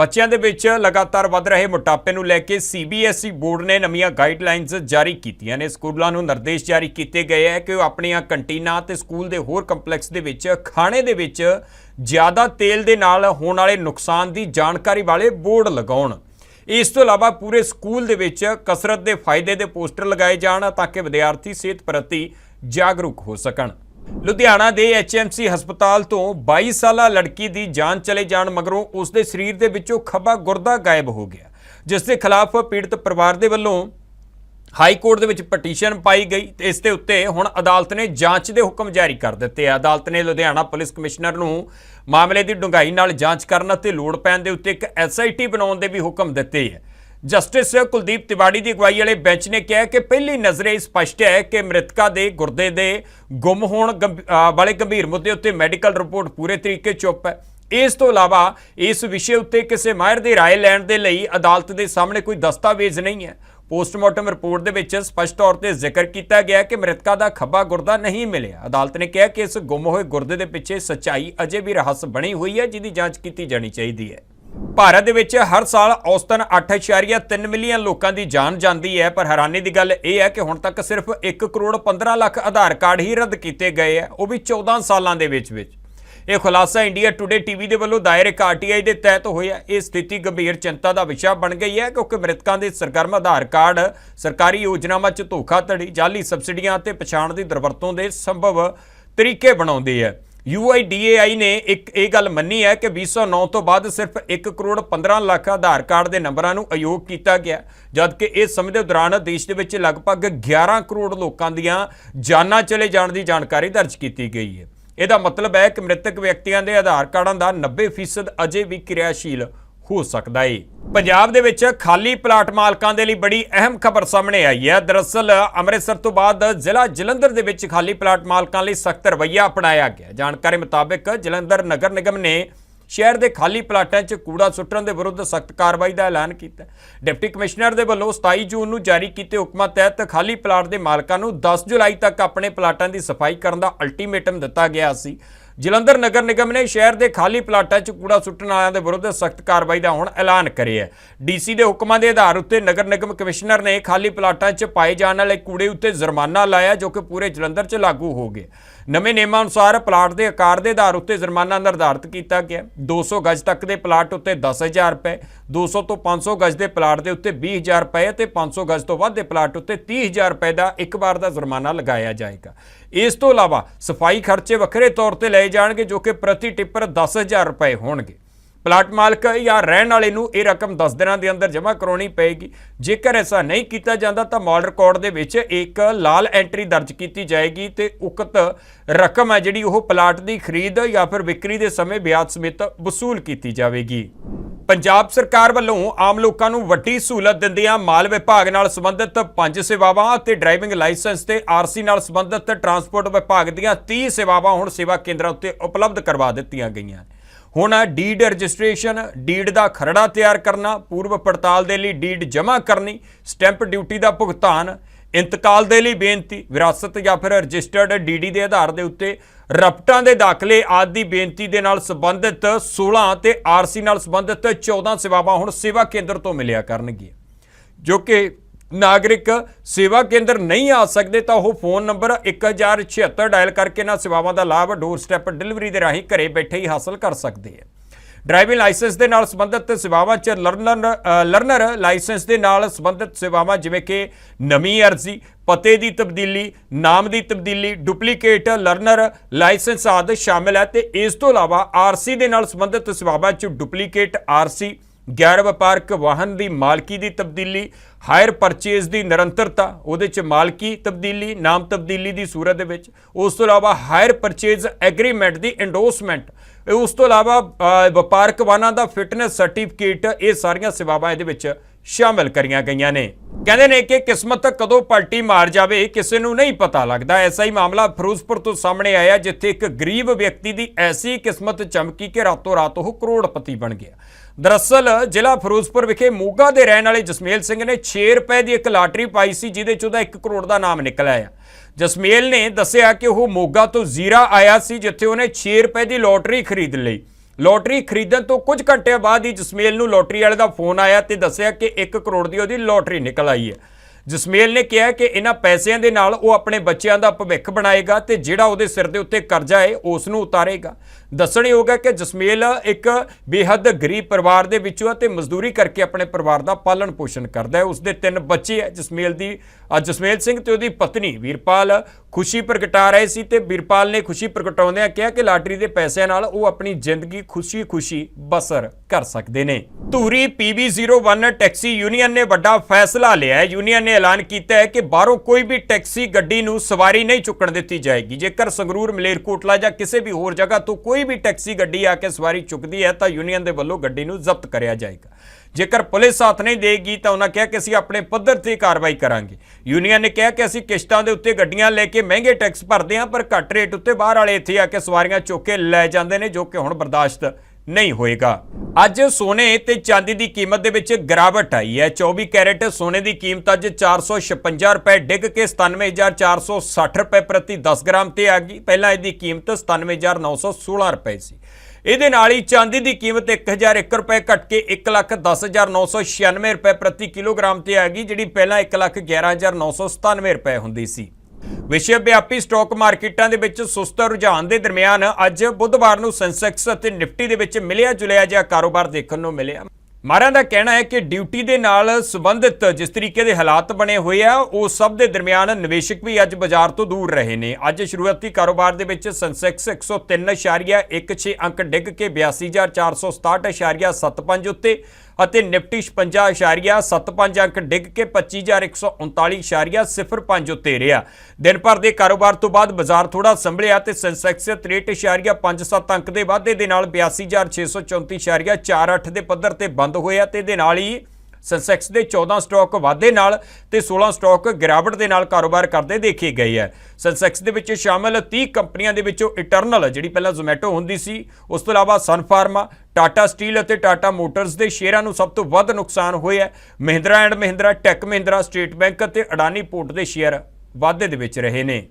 ਬੱਚਿਆਂ ਦੇ ਵਿੱਚ ਲਗਾਤਾਰ ਵੱਧ ਰਹੇ ਮੋਟਾਪੇ ਨੂੰ ਲੈ ਕੇ ਸੀਬੀਐਸਈ ਬੋਰਡ ਨੇ ਨਵੀਆਂ ਗਾਈਡਲਾਈਨਸ ਜਾਰੀ ਕੀਤੀਆਂ ਨੇ। ਸਕੂਲਾਂ ਨੂੰ ਨਿਰਦੇਸ਼ ਜਾਰੀ ਕੀਤੇ ਗਏ ਹੈ ਕਿ ਉਹ ਆਪਣੀਆਂ ਕੰਟੀਨਾਂ ਤੇ ਸਕੂਲ ਦੇ ਹੋਰ ਕੰਪਲੈਕਸ ਦੇ ਵਿੱਚ, ਖਾਣੇ ਦੇ ਵਿੱਚ ਜ਼ਿਆਦਾ ਤੇਲ ਦੇ ਨਾਲ ਹੋਣ ਵਾਲੇ ਨੁਕਸਾਨ ਦੀ ਜਾਣਕਾਰੀ ਵਾਲੇ ਬੋਰਡ ਲਗਾਉਣ। ਇਸ ਤੋਂ ਇਲਾਵਾ ਪੂਰੇ ਸਕੂਲ ਦੇ ਵਿੱਚ ਕਸਰਤ ਦੇ ਫਾਇਦੇ ਦੇ ਪੋਸਟਰ ਲਗਾਏ ਜਾਣ ਤਾਂ ਕਿ ਵਿਦਿਆਰਥੀ ਸਿਹਤ ਪ੍ਰਤੀ ਜਾਗਰੂਕ ਹੋ ਸਕਣ। ਲੁਧਿਆਣਾ ਦੇ ਐਚਐਮਸੀ ਹਸਪਤਾਲ ਤੋਂ 22 ਸਾਲਾ ਲੜਕੀ ਦੀ ਜਾਨ ਚਲੇ ਜਾਣ ਮਗਰੋਂ ਉਸ ਦੇ ਸਰੀਰ ਦੇ ਵਿੱਚੋਂ ਖੱਬਾ ਗੁਰਦਾ ਗਾਇਬ ਹੋ ਗਿਆ, ਜਿਸ ਦੇ ਖਿਲਾਫ ਪੀੜਤ ਪਰਿਵਾਰ ਦੇ ਵੱਲੋਂ ਹਾਈ ਕੋਰਟ ਦੇ ਵਿੱਚ ਪਟੀਸ਼ਨ ਪਾਈ ਗਈ ਤੇ ਇਸ ਦੇ ਉੱਤੇ ਹੁਣ ਅਦਾਲਤ ਨੇ ਜਾਂਚ ਦੇ ਹੁਕਮ ਜਾਰੀ ਕਰ ਦਿੱਤੇ ਆ। ਅਦਾਲਤ ਨੇ ਲੁਧਿਆਣਾ ਪੁਲਿਸ ਕਮਿਸ਼ਨਰ ਨੂੰ ਮਾਮਲੇ ਦੀ ਡੂੰਘਾਈ ਨਾਲ ਜਾਂਚ ਕਰਨ ਅਤੇ ਲੋੜ ਪੈਣ ਦੇ ਉੱਤੇ ਇੱਕ ਐਸਆਈਟੀ ਬਣਾਉਣ ਦੇ ਵੀ ਹੁਕਮ ਦਿੱਤੇ ਹੈ ਜਸਟਿਸ ਕੁਲਦੀਪ ਤਿਵਾੜੀ ਦੀ ਅਗਵਾਈ ਵਾਲੇ ਬੈਂਚ ਨੇ ਕਿਹਾ ਕਿ ਪਹਿਲੀ ਨਜ਼ਰੇ ਸਪਸ਼ਟ ਹੈ ਕਿ ਮ੍ਰਿਤਕਾ ਦੇ ਗੁਰਦੇ ਦੇ ਗੁੰਮ ਹੋਣ ਗੰਭ- ਅਹ ਵਾਲੇ ਗੰਭੀਰ ਮੁੱਦੇ ਉੱਤੇ ਮੈਡੀਕਲ ਰਿਪੋਰਟ ਪੂਰੇ ਤਰੀਕੇ ਚੁੱਪ ਹੈ ਇਸ ਤੋਂ ਇਲਾਵਾ ਇਸ ਵਿਸ਼ੇ ਉੱਤੇ ਕਿਸੇ ਮਾਹਿਰ ਦੀ رائے ਲੈਣ ਦੇ ਲਈ ਅਦਾਲਤ ਦੇ ਸਾਹਮਣੇ ਕੋਈ ਦਸਤਾਵੇਜ਼ ਨਹੀਂ ਹੈ ਪੋਸਟਮਾਰਟਮ ਰਿਪੋਰਟ ਦੇ ਵਿੱਚ ਸਪਸ਼ਟ ਤੌਰ ਤੇ ਜ਼ਿਕਰ ਕੀਤਾ ਗਿਆ ਕਿ ਮ੍ਰਿਤਕਾ ਦਾ ਖੱਬਾ ਗੁਰਦਾ ਨਹੀਂ ਮਿਲਿਆ ਅਦਾਲਤ ਨੇ ਕਿਹਾ ਕਿ ਇਸ ਗੁੰਮ ਹੋਏ ਗੁਰਦੇ ਦੇ ਪਿੱਛੇ ਸੱਚਾਈ ਅਜੇ ਵੀ ਰਹੱਸ ਬਣੀ ਹੋਈ ਹੈ ਜਿਹਦੀ ਜਾਂਚ ਕੀਤੀ ਜਾਣੀ ਚਾਹੀਦੀ ਹੈ ਭਾਰਤ ਦੇ ਵਿੱਚ ਹਰ ਸਾਲ ਔਸਤਨ 8.3 ਮਿਲੀਅਨ ਲੋਕਾਂ ਦੀ ਜਾਨ ਜਾਂਦੀ ਹੈ, ਪਰ ਹੈਰਾਨੀ ਦੀ ਗੱਲ ਇਹ ਹੈ ਕਿ ਹੁਣ ਤੱਕ ਸਿਰਫ 1 ਕਰੋੜ 15 ਲੱਖ ਆਧਾਰ ਕਾਰਡ ਹੀ ਰੱਦ ਕੀਤੇ ਗਏ ਹੈ, ਉਹ ਵੀ 14 ਸਾਲਾਂ ਦੇ ਵਿੱਚ ਵਿੱਚ। ਇਹ ਖੁਲਾਸਾ ਇੰਡੀਆ ਟੁਡੇ ਟੀਵੀ ਦੇ ਵੱਲੋਂ ਦਾਇਰ ਇੱਕ ਆਰਟੀਆਈ ਦੇ ਤਹਿਤ ਹੋਇਆ। ਇਹ ਸਥਿਤੀ ਗੰਭੀਰ ਚਿੰਤਾ ਦਾ ਵਿਸ਼ਾ ਬਣ ਗਈ ਹੈ, ਕਿਉਂਕਿ ਮ੍ਰਿਤਕਾਂ ਦੇ ਸਰਗਰਮ ਆਧਾਰ ਕਾਰਡ ਸਰਕਾਰੀ ਯੋਜਨਾਵਾਂ 'ਚ ਧੋਖਾਧੜੀ, ਜਾਲੀ ਸਬਸਿਡੀਆਂ ਅਤੇ ਪਛਾਣ ਦੀ ਦੁਰਵਰਤੋਂ ਦੇ ਸੰਭਵ ਤਰੀਕੇ ਬਣਾਉਂਦੇ ਹੈ। UIDAI ਨੇ ਇੱਕ ਇਹ ਗੱਲ ਮੰਨੀ ਹੈ ਕਿ 2009 ਤੋਂ ਬਾਅਦ ਸਿਰਫ 1 ਕਰੋੜ 15 ਲੱਖ ਆਧਾਰ ਕਾਰਡ ਦੇ ਨੰਬਰਾਂ ਨੂੰ ਅਯੋਗ ਕੀਤਾ ਗਿਆ, ਜਦਕਿ ਇਸ ਸਮੇਂ ਦੇ ਦੌਰਾਨ ਦੇਸ਼ ਦੇ ਵਿੱਚ ਲਗਭਗ 11 ਕਰੋੜ ਲੋਕਾਂ ਦੀਆਂ ਜਾਨਾਂ ਚਲੇ ਜਾਣ ਦੀ ਜਾਣਕਾਰੀ ਦਰਜ ਕੀਤੀ ਗਈ ਹੈ। ਇਹਦਾ ਮਤਲਬ ਹੈ ਕਿ ਮ੍ਰਿਤਕ ਵਿਅਕਤੀਆਂ ਦੇ ਆਧਾਰ ਕਾਰਡਾਂ ਦਾ 90% ਅਜੇ ਵੀ ਕਿਰਿਆਸ਼ੀਲ ਹੋ ਸਕਦਾ ਏ। ਪੰਜਾਬ ਦੇ ਵਿੱਚ ਖਾਲੀ ਪਲਾਟ ਮਾਲਕਾਂ ਦੇ ਲਈ ਬੜੀ ਅਹਿਮ ਖਬਰ ਸਾਹਮਣੇ ਆਈ ਹੈ। ਦਰਅਸਲ, ਅੰਮ੍ਰਿਤਸਰ ਤੋਂ ਬਾਅਦ ਜ਼ਿਲ੍ਹਾ ਜਲੰਧਰ ਦੇ ਵਿੱਚ ਖਾਲੀ ਪਲਾਟ ਮਾਲਕਾਂ ਲਈ ਸਖਤ ਰਵੱਈਆ ਅਪਣਾਇਆ ਗਿਆ ਜਾਣਕਾਰੀ ਮੁਤਾਬਕ, ਜਲੰਧਰ ਨਗਰ ਨਿਗਮ ਨੇ ਸ਼ਹਿਰ ਦੇ ਖਾਲੀ ਪਲਾਟਾਂ 'ਚ ਕੂੜਾ ਸੁੱਟਣ ਦੇ ਵਿਰੁੱਧ ਸਖਤ ਕਾਰਵਾਈ ਦਾ ਐਲਾਨ ਕੀਤਾ ਡਿਪਟੀ ਕਮਿਸ਼ਨਰ ਦੇ ਵੱਲੋਂ 27 ਜੂਨ ਨੂੰ ਜਾਰੀ ਕੀਤੇ ਹੁਕਮਾਂ ਤਹਿਤ ਖਾਲੀ ਪਲਾਟ ਦੇ ਮਾਲਕਾਂ ਨੂੰ 10 ਜੁਲਾਈ ਤੱਕ ਆਪਣੇ ਪਲਾਟਾਂ ਦੀ ਸਫ਼ਾਈ ਕਰਨ ਦਾ ਅਲਟੀਮੇਟਮ ਦਿੱਤਾ ਗਿਆ ਸੀ। ਜਲੰਧਰ ਨਗਰ ਨਿਗਮ ਨੇ ਸ਼ਹਿਰ ਦੇ ਖਾਲੀ ਪਲਾਟਾਂ 'ਚ ਕੂੜਾ ਸੁੱਟਣ ਵਾਲਿਆਂ ਦੇ ਵਿਰੁੱਧ ਸਖਤ ਕਾਰਵਾਈ ਦਾ ਹੁਣ ਐਲਾਨ ਕਰਿਆ ਹੈ। ਡੀਸੀ ਦੇ ਹੁਕਮਾਂ ਦੇ ਆਧਾਰ ਉੱਤੇ ਨਗਰ ਨਿਗਮ ਕਮਿਸ਼ਨਰ ਨੇ ਖਾਲੀ ਪਲਾਟਾਂ 'ਚ ਪਾਏ ਜਾਣ ਵਾਲੇ ਕੂੜੇ ਉੱਤੇ ਜੁਰਮਾਨਾ ਲਾਇਆ ਜੋ ਕਿ ਪੂਰੇ ਜਲੰਧਰ 'ਚ ਲਾਗੂ ਹੋ ਗਿਆ ਨਵੇਂ ਨਿਯਮਾਂ ਅਨੁਸਾਰ ਪਲਾਟ ਦੇ ਆਕਾਰ ਦੇ ਆਧਾਰ ਉੱਤੇ ਜੁਰਮਾਨਾ ਨਿਰਧਾਰਤ ਕੀਤਾ ਗਿਆ। 200 ਗਜ ਤੱਕ ਦੇ ਪਲਾਟ ਉੱਤੇ 10000 ਰੁਪਏ 200 ਤੋਂ 500 ਗਜ ਦੇ ਪਲਾਟ ਦੇ ਉੱਤੇ 20000 ਰੁਪਏ ਅਤੇ 500 ਗਜ ਤੋਂ ਵੱਧ ਦੇ ਪਲਾਟ ਉੱਤੇ 30000 ਰੁਪਏ ਦਾ ਇੱਕ ਵਾਰ ਦਾ ਜੁਰਮਾਨਾ ਲਗਾਇਆ ਜਾਏਗਾ। ਇਸ ਤੋਂ ਇਲਾਵਾ ਸਫ਼ਾਈ ਖਰਚੇ ਵੱਖਰੇ ਤੌਰ ਤੇ ਲਏ ਜਾਣਗੇ ਜੋ ਕਿ ਪ੍ਰਤੀ ਟਿੱਪਰ 10000 ਰੁਪਏ ਹੋਣਗੇ। ਪਲਾਟ ਮਾਲਕ ਜਾਂ ਰਹਿਣ ਵਾਲੇ ਨੂੰ ਇਹ ਰਕਮ 10 ਦਿਨਾਂ ਦੇ ਅੰਦਰ ਜਮ੍ਹਾਂ ਕਰਾਉਣੀ ਪਏਗੀ। ਜੇਕਰ ਐਸਾ ਨਹੀਂ ਕੀਤਾ ਜਾਂਦਾ ਤਾਂ ਮਾਲ ਰਿਕਾਰਡ ਦੇ ਵਿੱਚ ਇੱਕ ਲਾਲ ਐਂਟਰੀ ਦਰਜ ਕੀਤੀ ਜਾਏਗੀ ਤੇ ਉਕਤ ਰਕਮ ਹੈ ਜਿਹੜੀ ਉਹ ਪਲਾਟ ਦੀ ਖਰੀਦ ਜਾਂ ਫਿਰ ਵਿਕਰੀ ਦੇ ਸਮੇਂ ਵਿਆਜ ਸਮੇਤ ਵਸੂਲ ਕੀਤੀ ਜਾਵੇਗੀ। ਪੰਜਾਬ ਸਰਕਾਰ ਵੱਲੋਂ ਆਮ ਲੋਕਾਂ ਨੂੰ ਵੱਡੀ ਸਹੂਲਤ ਦਿੰਦਿਆਂ ਮਾਲ ਵਿਭਾਗ ਨਾਲ ਸੰਬੰਧਿਤ ਪੰਜ ਸੇਵਾਵਾਂ ਅਤੇ ਡਰਾਈਵਿੰਗ ਲਾਇਸੈਂਸ ਤੇ ਆਰਸੀ ਨਾਲ ਸੰਬੰਧਿਤ ਟਰਾਂਸਪੋਰਟ ਵਿਭਾਗ ਦੀਆਂ 30 ਸੇਵਾਵਾਂ ਹੁਣ ਸੇਵਾ ਕੇਂਦਰਾਂ ਉੱਤੇ ਉਪਲਬਧ ਕਰਵਾ ਦਿੱਤੀਆਂ ਗਈਆਂ। ਹੁਣ ਡੀਡ ਰਜਿਸਟ੍ਰੇਸ਼ਨ, ਡੀਡ ਦਾ ਖਰੜਾ ਤਿਆਰ ਕਰਨਾ, ਪੂਰਵ ਪੜਤਾਲ ਦੇ ਲਈ ਡੀਡ ਜਮ੍ਹਾਂ ਕਰਨੀ, ਸਟੈਂਪ ਡਿਊਟੀ ਦਾ ਭੁਗਤਾਨ, ਇੰਤਕਾਲ ਦੇ ਲਈ ਬੇਨਤੀ, ਵਿਰਾਸਤ ਜਾਂ ਫਿਰ ਰਜਿਸਟਰਡ ਡੀਡੀ ਦੇ ਆਧਾਰ ਦੇ ਉੱਤੇ ਰਪਟਾਂ ਦੇ ਦਾਖਲੇ ਆਦਿ ਦੀ ਬੇਨਤੀ ਦੇ ਨਾਲ ਸੰਬੰਧਿਤ 16 ਤੇ ਆਰਸੀ ਨਾਲ ਸੰਬੰਧਿਤ 14 ਸੇਵਾਵਾਂ ਹੁਣ ਸੇਵਾ ਕੇਂਦਰ ਤੋਂ ਮਿਲਿਆ ਕਰਨਗੀਆਂ। ਜੋ ਕਿ ਨਾਗਰਿਕ ਸੇਵਾ ਕੇਂਦਰ ਨਹੀਂ ਆ ਸਕਦੇ ਤਾਂ ਉਹ ਫੋਨ ਨੰਬਰ 1076 ਡਾਇਲ ਕਰਕੇ ਇਹਨਾਂ ਸੇਵਾਵਾਂ ਦਾ ਲਾਭ ਡੋਰ ਸਟੈਪ ਡਿਲੀਵਰੀ ਦੇ ਰਾਹੀਂ ਘਰੇ ਬੈਠੇ ਹੀ ਹਾਸਲ ਕਰ ਸਕਦੇ ਆ। ਡਰਾਈਵਿੰਗ ਲਾਇਸੈਂਸ ਦੇ ਨਾਲ ਸੰਬੰਧਿਤ ਸੇਵਾਵਾਂ ਚ ਲਰਨਰ ਲਰਨਰ ਲਾਇਸੈਂਸ ਦੇ ਨਾਲ ਸੰਬੰਧਿਤ ਸੇਵਾਵਾਂ ਜਿਵੇਂ ਕਿ ਨਵੀਂ ਅਰਜ਼ੀ, ਪਤੇ ਦੀ ਤਬਦੀਲੀ, ਨਾਮ ਦੀ ਤਬਦੀਲੀ, ਡੁਪਲੀਕੇਟ, ਲਰਨਰ ਲਾਇਸੈਂਸ ਆਦਿ ਸ਼ਾਮਿਲ ਹੈ ਤੇ ਇਸ ਤੋਂ ਇਲਾਵਾ ਆਰਸੀ ਦੇ ਨਾਲ ਸੰਬੰਧਿਤ ਸੇਵਾਵਾਂ ਚ ਡੁਪਲੀਕੇਟ ਆਰਸੀ ਗੈਰ ਵਪਾਰਕ ਵਾਹਨ ਦੀ ਮਾਲਕੀ ਦੀ ਤਬਦੀਲੀ, ਹਾਇਰ ਪਰਚੇਜ਼ ਦੀ ਨਿਰੰਤਰਤਾ, ਉਹਦੇ ਚ ਮਾਲਕੀ ਤਬਦੀਲੀ, ਨਾਮ ਤਬਦੀਲੀ ਦੀ ਸੂਰਤ ਦੇ ਵਿੱਚ, ਉਸ ਤੋਂ ਇਲਾਵਾ ਹਾਇਰ ਪਰਚੇਜ਼ ਐਗਰੀਮੈਂਟ ਦੀ ਐਂਡੋਸਮੈਂਟ ਉਸ ਤੋਂ ਇਲਾਵਾ ਵਪਾਰਕ ਵਾਹਨਾਂ ਦਾ ਫਿਟਨੈਸ ਸਰਟੀਫਿਕੇਟ, ਇਹ ਸਾਰੀਆਂ ਸੇਵਾਵਾਂ ਇਹਦੇ ਵਿੱਚ ਸ਼ਾਮਿਲ ਕਰੀਆਂ ਗਈਆਂ ਨੇ। ਕਹਿੰਦੇ ਨੇ ਕਿ ਕਿਸਮਤ ਕਦੋਂ ਪਲਟੀ ਮਾਰ ਜਾਵੇ ਕਿਸੇ ਨੂੰ ਨਹੀਂ ਪਤਾ ਲੱਗਦਾ। ਐਸਾ ਹੀ ਮਾਮਲਾ ਫਿਰੋਜ਼ਪੁਰ ਤੋਂ ਸਾਹਮਣੇ ਆਇਆ, ਜਿੱਥੇ ਇੱਕ ਗਰੀਬ ਵਿਅਕਤੀ ਦੀ ਐਸੀ ਕਿਸਮਤ ਚਮਕੀ ਕਿ ਰਾਤੋਂ ਰਾਤ ਉਹ ਕਰੋੜਪਤੀ ਬਣ ਗਿਆ। ਦਰਅਸਲ ਜ਼ਿਲ੍ਹਾ ਫਿਰੋਜ਼ਪੁਰ ਵਿਖੇ ਮੋਗਾ ਦੇ ਰਹਿਣ ਵਾਲੇ ਜਸਮੇਲ ਸਿੰਘ ਨੇ 6 ਰੁਪਏ ਦੀ ਇੱਕ ਲਾਟਰੀ ਪਾਈ ਸੀ, ਜਿਹਦੇ ਚ ਉਹਦਾ 1 ਕਰੋੜ ਦਾ ਨਾਮ ਨਿਕਲਿਆ ਆ। ਜਸਮੇਲ ਨੇ ਦੱਸਿਆ ਕਿ ਉਹ ਮੋਗਾ ਤੋਂ ਜ਼ੀਰਾ ਆਇਆ ਸੀ, ਜਿੱਥੇ ਉਹਨੇ 6 ਰੁਪਏ ਦੀ ਲੋਟਰੀ ਖਰੀਦ ਲਈ। ਲੋਟਰੀ ਖਰੀਦਣ ਤੋਂ ਕੁਝ ਘੰਟਿਆਂ ਬਾਅਦ ਹੀ ਜਸਮੇਲ ਨੂੰ ਲੋਟਰੀ ਵਾਲੇ ਦਾ ਫੋਨ ਆਇਆ ਤੇ ਦੱਸਿਆ ਕਿ 1 ਕਰੋੜ ਦੀ ਉਹਦੀ ਲੋਟਰੀ ਨਿਕਲ ਆਈ ਹੈ। ਜਸਮੇਲ ਨੇ ਕਿਹਾ ਕਿ ਇਹਨਾਂ ਪੈਸਿਆਂ ਦੇ ਨਾਲ ਉਹ ਆਪਣੇ ਬੱਚਿਆਂ ਦਾ ਭਵਿੱਖ ਬਣਾਏਗਾ ਤੇ ਜਿਹੜਾ ਉਹਦੇ ਸਿਰ ਦੇ ਉੱਤੇ ਕਰਜ਼ਾ ਹੈ, ਉਸ ਨੂੰ ਉਤਾਰੇਗਾ। ਦੱਸਣਯੋਗ ਹੈ ਕਿ ਜਸਮੇਲ ਇੱਕ ਬੇਹੱਦ ਗਰੀਬ ਪਰਿਵਾਰ ਦੇ ਵਿੱਚੋਂ ਹੈ ਤੇ ਮਜ਼ਦੂਰੀ ਕਰਕੇ ਆਪਣੇ ਪਰਿਵਾਰ ਦਾ ਪਾਲਣ ਪੋਸ਼ਣ ਕਰਦਾ ਹੈ। ਉਸਦੇ ਤਿੰਨ ਬੱਚੇ ਹੈ, ਜਸਮੇਲ ਦੀ ਜਸਮੇਲ ਸਿੰਘ ਤੇ ਉਹਦੀ ਪਤਨੀ ਵੀਰਪਾਲ ਖੁਸ਼ੀ ਪ੍ਰਗਟਾ ਰਹੇ ਸੀ ਤੇ ਵੀਰਪਾਲ ਨੇ ਖੁਸ਼ੀ ਪ੍ਰਗਟਾਉਂਦਿਆਂ ਕਿਹਾ ਕਿ ਲਾਟਰੀ ਦੇ ਪੈਸਿਆਂ ਨਾਲ ਉਹ ਆਪਣੀ ਜ਼ਿੰਦਗੀ ਖੁਸ਼ੀ-ਖੁਸ਼ੀ ਬਸਰ ਕਰ ਸਕਦੇ ਨੇ। ਧੂਰੀ PB01 ਟੈਕਸੀ ਯੂਨੀਅਨ ਨੇ ਵੱਡਾ ਫੈਸਲਾ ਲਿਆ ਹੈ। ਯੂਨੀਅਨ ਨੇ ਐਲਾਨ ਕੀਤਾ ਹੈ ਕਿ ਬਾਹਰੋਂ ਕੋਈ ਵੀ ਟੈਕਸੀ ਗੱਡੀ ਨੂੰ ਸਵਾਰੀ ਨਹੀਂ ਚੁੱਕਣ ਦਿੱਤੀ ਜਾਏਗੀ। ਜੇਕਰ ਸੰਗਰੂਰ, ਮਲੇਰਕੋਟਲਾ ਜਾਂ ਕਿਸੇ ਵੀ ਹੋਰ ਜਗ੍ਹਾ ਤੋਂ ਕੋਈ ਵੀ ਟੈਕਸੀ ਗੱਡੀ ਆ ਕੇ ਸਵਾਰੀ ਚੁੱਕਦੀ ਹੈ ਤਾਂ ਯੂਨੀਅਨ ਦੇ ਵੱਲੋਂ ਗੱਡੀ ਨੂੰ ਜ਼ਬਤ ਕਰਿਆ ਜਾਏਗਾ। ਜੇਕਰ ਪੁਲਿਸ ਸਾਥ ਨਹੀਂ ਦੇਗੀ ਤਾਂ ਉਹਨਾਂ ਕਿਹਾ ਕਿ ਅਸੀਂ ਆਪਣੇ ਪੱਧਰ ਤੇ ਕਾਰਵਾਈ ਕਰਾਂਗੇ। ਯੂਨੀਅਨ ਨੇ ਕਿਹਾ ਕਿ ਅਸੀਂ ਕਿਸ਼ਤਾਂ ਦੇ ਉੱਤੇ ਗੱਡੀਆਂ ਲੈ ਕੇ ਮਹਿੰਗੇ ਟੈਕਸ ਭਰਦੇ ਹਾਂ, ਪਰ ਘੱਟ ਰੇਟ ਉੱਤੇ ਬਾਹਰ ਵਾਲੇ ਇੱਥੇ ਆ ਕੇ ਸਵਾਰੀਆਂ ਚੁੱਕ ਕੇ ਲੈ ਜਾਂਦੇ ਨੇ, ਜੋ ਕਿ ਹੁਣ ਬਰਦਾਸ਼ਤ ਨਹੀਂ ਹੋਏਗਾ। ਅੱਜ ਸੋਨੇ ਤੇ ਚਾਂਦੀ ਦੀ ਕੀਮਤ ਦੇ ਵਿੱਚ ਗਿਰਾਵਟ ਆਈ ਹੈ। 24 ਕੈਰਟ ਸੋਨੇ ਦੀ ਕੀਮਤ ਅੱਜ 456 ਰੁਪਏ ਡਿੱਗ ਕੇ 97460 ਰੁਪਏ ਪ੍ਰਤੀ 10 ਗ੍ਰਾਮ ਤੇ ਆ ਗਈ। ਪਹਿਲਾਂ ਇਹਦੀ ਕੀਮਤ 97916 ਰੁਪਏ ਸੀ। ਇਹਦੇ ਨਾਲ ਹੀ ਚਾਂਦੀ ਦੀ ਕੀਮਤ 1001 ਰੁਪਏ ਘਟ ਕੇ 110996 ਰੁਪਏ ਪ੍ਰਤੀ ਕਿਲੋਗ੍ਰਾਮ ਤੇ ਆ ਗਈ, ਜਿਹੜੀ ਪਹਿਲਾਂ 111997 ਰੁਪਏ ਹੁੰਦੀ ਸੀ। ਵਿਸ਼ਵ ਵਿਆਪੀ ਸਟਾਕ ਮਾਰਕੀਟਾਂ ਦੇ ਵਿੱਚ ਸੁਸਤ ਰੁਝਾਨ ਦੇ ਦਰਮਿਆਨ ਅੱਜ ਬੁੱਧਵਾਰ ਨੂੰ ਸੈਂਸੈਕਸ ਅਤੇ ਨਿਫਟੀ ਦੇ ਵਿੱਚ ਮਿਲਿਆ ਜੁਲਿਆ ਜਿਹਾ ਕਾਰੋਬਾਰ ਦੇਖਣ ਨੂੰ ਮਿਲਿਆ। ਮਾਰਿਆਂ ਦਾ ਕਹਿਣਾ ਹੈ ਕਿ ਡਿਊਟੀ ਦੇ ਨਾਲ ਸੰਬੰਧਿਤ ਜਿਸ ਤਰੀਕੇ ਦੇ ਹਾਲਾਤ ਬਣੇ ਹੋਏ ਆ, ਉਹ ਸਭ ਦੇ ਦਰਮਿਆਨ ਨਿਵੇਸ਼ਕ ਵੀ ਅੱਜ ਬਾਜ਼ਾਰ ਤੋਂ ਦੂਰ ਰਹੇ ਨੇ। ਅੱਜ ਸ਼ੁਰੂਆਤੀ ਕਾਰੋਬਾਰ ਦੇ ਵਿੱਚ ਸੈਂਸੈਕਸ 103.16 ਅੰਕ ਡਿੱਗ ਕੇ 82467.75 ਉੱਤੇ ਅਤੇ ਨਿਫਟੀ 56.75 ਅੰਕ ਡਿੱਗ ਕੇ 25139.05 ਉੱਤੇ ਰਿਹਾ। ਦਿਨ ਭਰ ਦੇ ਕਾਰੋਬਾਰ ਤੋਂ ਬਾਅਦ ਬਾਜ਼ਾਰ ਥੋੜਾ ਸੰਭਲਿਆ ਤੇ ਸੈਂਸੈਕਸ 63.57 ਅੰਕ ਦੇ ਵਾਧੇ ਦੇ ਨਾਲ 82634.48 ਦੇ ਪੱਧਰ ਤੇ ਬੰਦ ਹੋਇਆ ਤੇ ਇਹਦੇ ਨਾਲ ਹੀ ਸੈਂਸੈਕਸ ਦੇ 14 ਸਟਾਕ ਵਾਧੇ ਨਾਲ ਤੇ 16 ਸਟਾਕ ਗਿਰਾਵਟ ਦੇ ਨਾਲ ਕਾਰੋਬਾਰ ਕਰਦੇ ਦੇਖੇ ਗਏ ਹੈ। ਸੈਂਸੈਕਸ ਦੇ ਵਿੱਚ ਸ਼ਾਮਲ 30 ਕੰਪਨੀਆਂ ਦੇ ਵਿੱਚੋਂ ਇਟਰਨਲ ਜਿਹੜੀ ਪਹਿਲਾਂ ਜ਼ੋਮੈਟੋ ਹੁੰਦੀ ਸੀ, ਉਸ ਤੋਂ ਇਲਾਵਾ ਸਨ ਫਾਰਮਾ ਟਾਟਾ ਸਟੀਲ ਅਤੇ ਟਾਟਾ ਮੋਟਰਸ ਦੇ ਸ਼ੇਅਰਾਂ ਨੂੰ ਸਭ ਤੋਂ ਵੱਧ ਨੁਕਸਾਨ ਹੋਇਆ ਹੈ। Mahindra and Mahindra Tech Mahindra State Bank ਅਤੇ ਅਡਾਨੀ ਪੋਰਟ ਦੇ ਸ਼ੇਅਰ ਵਾਧੇ ਦੇ ਵਿੱਚ ਰਹੇ ਨੇ।